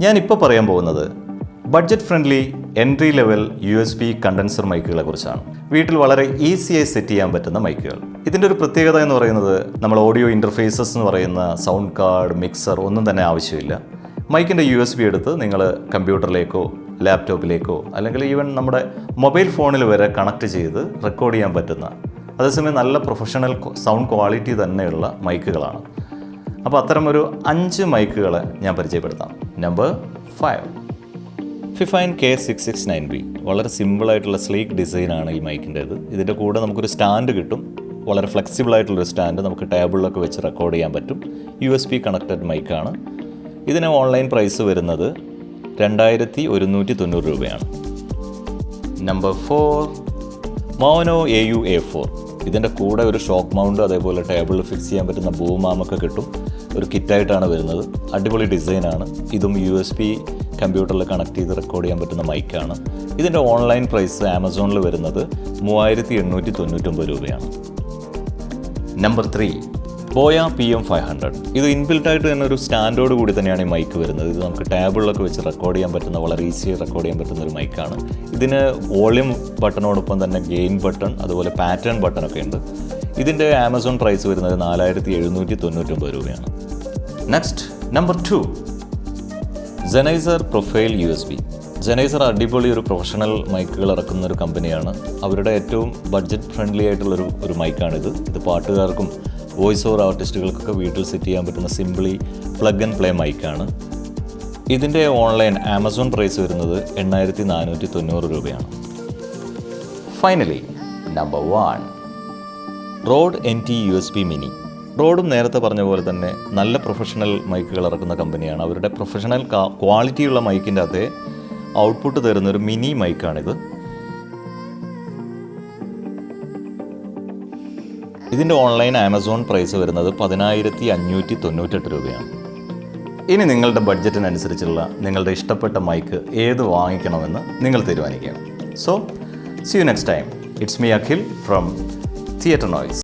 ഞാനിപ്പോൾ പറയാൻ പോകുന്നത് budget friendly entry level U S B condenser മൈക്കുകളെ കുറിച്ചാണ്. വീട്ടിൽ വളരെ ഈസിയായി സെറ്റ് ചെയ്യാൻ പറ്റുന്ന മൈക്കുകൾ. ഇതിന്റെ ഒരു പ്രത്യേകത എന്ന് പറയുന്നത് നമ്മൾ ഓഡിയോ ഇന്റർഫേസസ് എന്ന് പറയുന്ന സൗണ്ട് കാർഡ് മിക്സർ ഒന്നും തന്നെ ആവശ്യമില്ല. മൈക്കിന്റെ യു എസ് ബി എടുത്ത് നിങ്ങൾ കമ്പ്യൂട്ടറിലേക്കോ ലാപ്ടോപ്പിലേക്കോ അല്ലെങ്കിൽ ഈവൻ നമ്മുടെ മൊബൈൽ ഫോണിൽ വരെ കണക്ട് ചെയ്ത് റെക്കോർഡ് ചെയ്യാൻ പറ്റുന്ന അതേസമയം നല്ല പ്രൊഫഷണൽ സൗണ്ട് ക്വാളിറ്റി തന്നെയുള്ള മൈക്കുകളാണ്. അപ്പോൾ അത്തരം ഒരു അഞ്ച് മൈക്കുകളെ ഞാൻ പരിചയപ്പെടുത്താം. Number five Fifine K six six nine B വളരെ സിമ്പിളായിട്ടുള്ള സ്ലീക്ക് ഡിസൈനാണ് ഈ മൈക്കിന്റേത് ഇതിന്റെ കൂടെ നമുക്കൊരു സ്റ്റാൻഡ് കിട്ടും. വളരെ ഫ്ലെക്സിബിൾ ആയിട്ടുള്ളൊരു സ്റ്റാൻഡ് നമുക്ക് ടേബിളിലൊക്കെ വെച്ച് റെക്കോർഡ് ചെയ്യാൻ പറ്റും. യു എസ് പി കണക്റ്റഡ് മൈക്കാണ് ഇതിന് ഓൺലൈൻ പ്രൈസ് വരുന്നത് രണ്ടായിരത്തി ഒരുന്നൂറ്റി തൊണ്ണൂറ് രൂപയാണ്. Number four Maono A U A four ഇതിന്റെ കൂടെ ഒരു ഷോക്ക് മൗണ്ട് അതേപോലെ ടേബിളിൽ ഫിക്സ് ചെയ്യാൻ പറ്റുന്ന ബൂമാമൊക്കെ കിട്ടും. ഒരു കിറ്റായിട്ടാണ് വരുന്നത്. അടിപൊളി ഡിസൈനാണ് ഇതും യു എസ് പി കമ്പ്യൂട്ടറിൽ കണക്ട് ചെയ്ത് റെക്കോർഡ് ചെയ്യാൻ പറ്റുന്ന മൈക്കാണ് ഇതിന്റെ ഓൺലൈൻ പ്രൈസ് ആമസോണിൽ വരുന്നത് മൂവായിരത്തി എണ്ണൂറ്റി തൊണ്ണൂറ്റൊമ്പത് രൂപയാണ്. Number three Boya P M five hundred ഇത് ഇൻബിൽട്ട് ആയിട്ട് തന്നെ ഒരു സ്റ്റാൻഡോട് കൂടി തന്നെയാണ് ഈ മൈക്ക് വരുന്നത്. ഇത് നമുക്ക് ടേബിളിലൊക്കെ വെച്ച് റെക്കോർഡ് ചെയ്യാൻ പറ്റുന്ന വളരെ ഈസി റെക്കോർഡ് ചെയ്യാൻ പറ്റുന്ന ഒരു മൈക്കാണ് ഇതിന് വോളിയം ബട്ടണോടൊപ്പം തന്നെ ഗെയിൻ ബട്ടൺ അതുപോലെ പാറ്റേൺ ബട്ടണൊക്കെ ഉണ്ട്. ഇതിന്റെ ആമസോൺ പ്രൈസ് വരുന്നത് നാലായിരത്തി എഴുന്നൂറ്റി തൊണ്ണൂറ്റൊമ്പത് രൂപയാണ്. നെക്സ്റ്റ് നമ്പർ ടു ജനൈസർ പ്രൊഫൈൽ യു എസ് ബി ജനൈസർ അടിപൊളി ഒരു പ്രൊഫഷണൽ മൈക്കുകൾ ഇറക്കുന്ന ഒരു കമ്പനിയാണ് അവരുടെ ഏറ്റവും ബഡ്ജറ്റ് ഫ്രണ്ട്ലി ആയിട്ടുള്ളൊരു ഒരു മൈക്കാണിത് ഇത് പാട്ടുകാർക്കും വോയിസ് ഓവർ ആർട്ടിസ്റ്റുകൾക്കൊക്കെ വീട്ടിൽ സെറ്റ് ചെയ്യാൻ പറ്റുന്ന സിംപിളി പ്ലഗ് ആൻഡ് പ്ലേ മൈക്കാണ് ഇതിന്റെ ഓൺലൈൻ ആമസോൺ പ്രൈസ് വരുന്നത് എണ്ണായിരത്തി നാനൂറ്റി തൊണ്ണൂറ് രൂപയാണ് finally number one Rode N T U S P mini റോഡും നേരത്തെ പറഞ്ഞ പോലെ തന്നെ നല്ല പ്രൊഫഷണൽ മൈക്കുകൾ ഇറക്കുന്ന കമ്പനിയാണ് അവരുടെ പ്രൊഫഷണൽ ക്വാളിറ്റിയുള്ള മൈക്കിന്റെ അതേ ഔട്ട്പുട്ട് തരുന്നൊരു മിനി മൈക്കാണിത് ഇതിന്റെ ഓൺലൈൻ ആമസോൺ പ്രൈസ് വരുന്നത് പതിനായിരത്തി അഞ്ഞൂറ്റി തൊണ്ണൂറ്റെട്ട് രൂപയാണ്. ഇനി നിങ്ങളുടെ ബഡ്ജറ്റിനനുസരിച്ചുള്ള നിങ്ങളുടെ ഇഷ്ടപ്പെട്ട മൈക്ക് ഏത് വാങ്ങിക്കണമെന്ന് നിങ്ങൾ തീരുമാനിക്കണം. So see you next time it's me Akhil from theatre noise